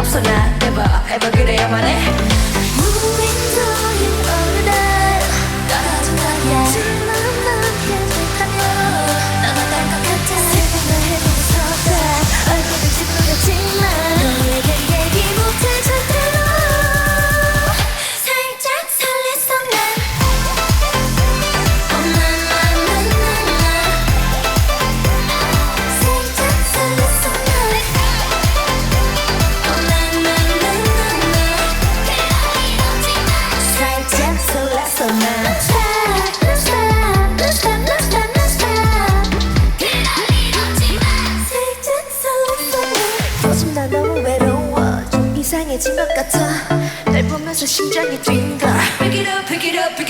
없어 난 never ever 그래야만 해 이상해진 것 같아 날 보면서 심장이 뛴다 Pick it up, pick it up, pick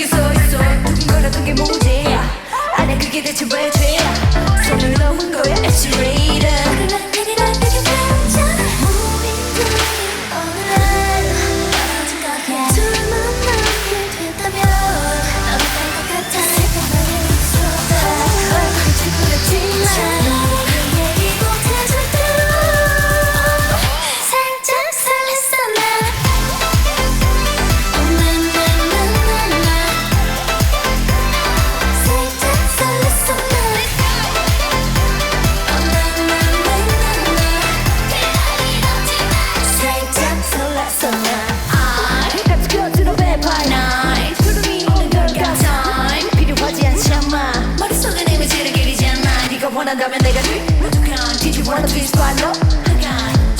it up 원한다면 내가 줄 어떡한 Did you wanna twist by love?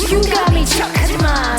You got me 척하지마